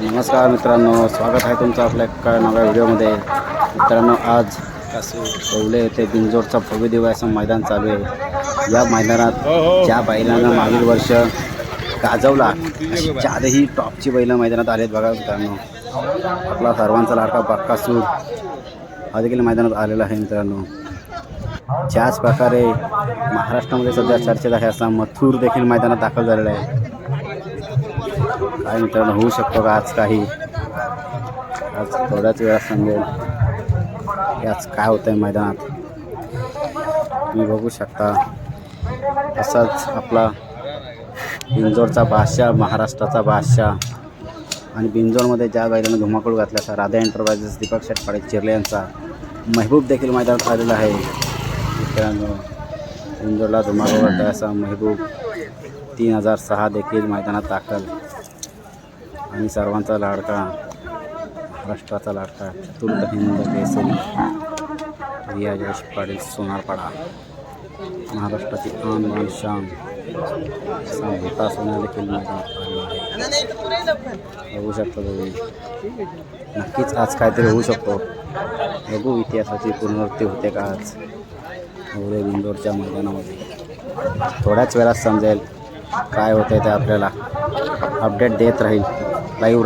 नमस्कार मित्रांनो स्वागत आहे तुमचं आपल्या एका नव्या व्हिडिओमध्ये. मित्रांनो आज कवले येथे बिंजोडचा भव्य दिवाळीचं मैदान चालू आहे. या मैदानात ज्या बैलांना मागील वर्ष गाजवला अशी चारही टॉपची बैलं मैदानात आलेत बघा मित्रांनो. आपला सर्वांचा लाडका बक्कासूर हा देखील मैदानात आलेला आहे मित्रांनो. ज्याच प्रकारे महाराष्ट्रामध्ये सध्या चर्चेत आहे असा मथुर देखील मैदानात दाखल झालेला आहे. काय मित्रांनो होऊ शकतो का आज काही? आज थोड्याच वेळात सांगेल आज काय होतं आहे मैदानात? तुम्ही बघू शकता. असाच आपला बिंजोरचा बादशाह महाराष्ट्राचा बादशाह. आणि बिंजोरमध्ये ज्या बैलानं धुमाकूळ घातला तर राधा एंटरप्राइजेस दीपक शेटपाडे चिरले यांचा महबूब देखील मैदानात आलेला आहे. मित्रांनो बिंजोरला धुमाकूळ घातला असा महबूब तीन हजार सहा देखील मैदानात दाखल. आणि सर्वांचा लाडका महाराष्ट्राचा लाडका चतुर्थ हिंद केसरी रिया यश पाटील सोनारपाडा महाराष्ट्राची आन मान शान असा मोठा सोन्या देखील मैदानात आलेला बघू तुम्ही. नक्कीच आज काहीतरी होऊ शकतो. बघू इतिहासाची पुनरावृत्ती होते का आज. एवढे इंदोरच्या मैदानामध्ये. थोड्याच वेळात समजेल. काय होतं ते आपल्याला अपडेट देत राहील. लाईव्ह